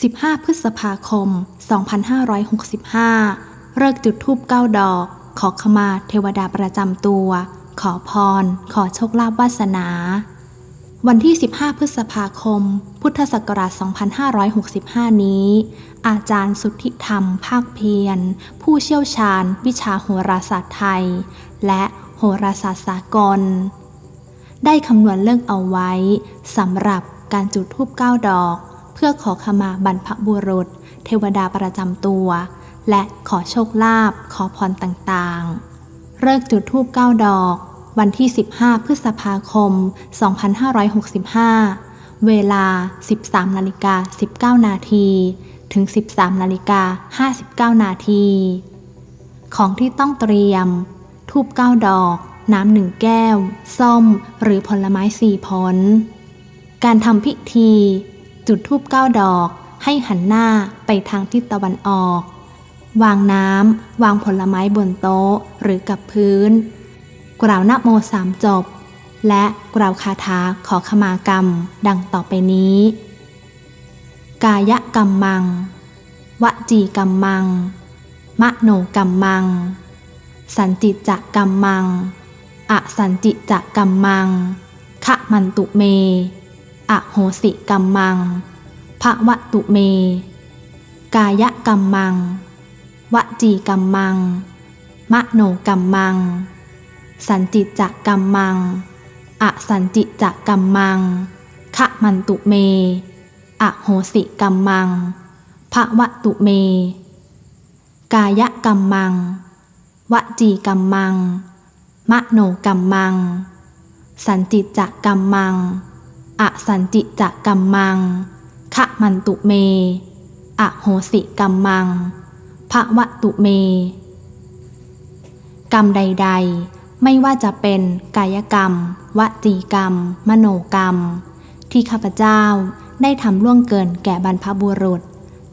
15 พฤษภาคม 2565 เลิกจุดธูปเก้าดอก ขอขมาเทวดาประจำตัว ขอพร ขอโชคลาภวาสนา วันที่ 15 พฤษภาคม พุทธศักราช 2565 นี้ อาจารย์สุทธิธรรม ภาคเพียร ผู้เชี่ยวชาญ วิชาโหราศาสตร์ไทย และโหราศาสตร์สากล ได้คำนวณเลิกเอาไว้สำหรับการจุดธูปเก้าดอก เพื่อขอขมาบรรพบุรุษ เทวดาประจำตัว และขอโชคลาภขอพรต่างๆ เลิกจุดธูปเก้าดอก วันที่ 15 พฤษภาคม 2565 เวลา 13นาฬิกา19 นาทีถึง 13นาฬิกา59 นาที ของที่ต้องเตรียม ทูบเก้าดอก น้ำหนึ่งแก้ว ส้ม หรือผลไม้สี่ผล การทำพิธี จุดทูบเก้าดอก ให้หันหน้าไปทางทิศตะวันออก วางน้ำ วางผลไม้บนโต๊ะหรือกับพื้น กล่าวนะโมสามจบ และกล่าวคาถาขอขมากรรม ดังต่อไปนี้ กายกรรมัง วจีกรรมัง มโนกรรมัง สันจิจะกรรมัง อสันจิจะกรรมังขะมันตุเม อโหสิกรรมังภวะตุเม กายกรรมัง วจีกรรมัง มโนกรรมัง สันจิจะกรรมมัง อสันจิจะกรรมมังขะมันตุเม อโหสิกรรมังภวะตุเม กายกรรมัง วจีกรรมัง มโนกรรมัง สันจิจะกรรมัง อสันจิจะกรรมังขะมันตุเม อโหสิกรรมังภวะตุเม กรรมใด ๆ ไม่ว่าจะเป็นกายกรรม วจีกรรม มโนกรรม ที่ข้าพเจ้าได้ทำล่วงเกินแก่บรรพบุรุษ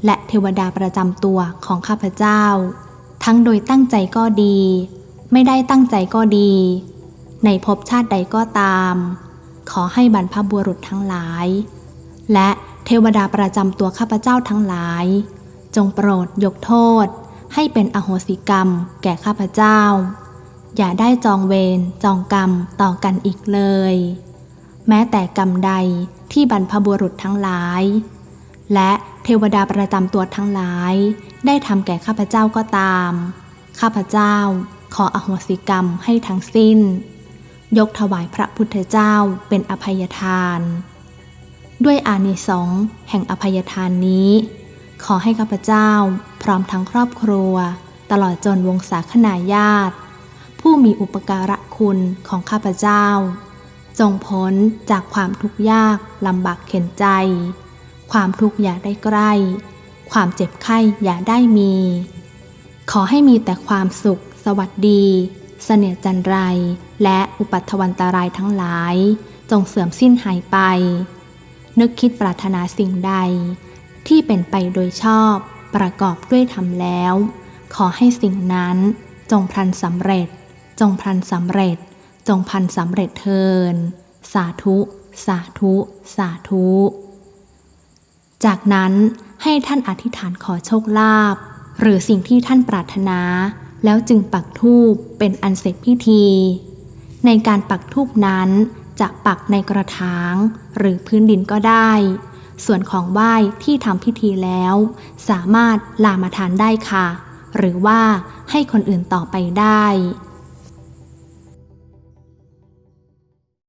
และเทวดาประจำตัวของข้าพเจ้า ทั้งโดยตั้งใจก็ดี ไม่ได้ตั้งใจก็ดี ในภพชาติใดก็ตาม ขอให้บรรพบุรุษทั้งหลาย และเทวดาประจำตัวข้าพเจ้าทั้งหลาย จงโปรดยกโทษ ให้เป็นอโหสิกรรม แก่ข้าพเจ้า อย่าได้จองเวรจองกรรมต่อกันอีกเลย แม้แต่กรรมใดที่บรรพบุรุษทั้งหลาย และเทวดาประจำตัวทั้งหลาย ได้ทำแก่ข้าพเจ้าก็ตาม ข้าพเจ้าขออโหสิกรรมให้ทั้งสิ้น ยกถวายพระพุทธเจ้าเป็นอภัยทาน ด้วยอานิสงส์แห่งอภัยทานนี้ ขอให้ข้าพเจ้าพร้อมทั้งครอบครัว ตลอดจนวงศาคณาญาติ ผู้มีอุปการะคุณของข้าพเจ้า จงพ้นจากความทุกข์ยากลำบากเข็นใจ ความทุกข์อย่าได้ใกล้ ความเจ็บไข้อย่าได้มี ขอให้มีแต่ความสุขสวัสดี เสน่ห์จันไร และอุปัตถวันตรายทั้งหลาย จงเสื่อมสิ้นหายไป นึกคิดปรารถนาสิ่งใด ที่เป็นไปโดยชอบประกอบด้วยธรรมแล้ว ขอให้สิ่งนั้นจงพลันสำเร็จ จงพลันสำเร็จ จงพันสำเร็จเทิน สาธุ สาธุ สาธุ จากนั้นให้ท่านอธิษฐานขอโชคลาภหรือสิ่งที่ท่านปรารถนา แล้วจึงปักทูบเป็นอันเสร็จพิธี ในการปักทูบนั้นจะปักในกระถางหรือพื้นดินก็ได้ ส่วนของไหว้ที่ทำพิธีแล้ว สามารถลามาทานได้ค่ะ หรือว่าให้คนอื่นต่อไปได้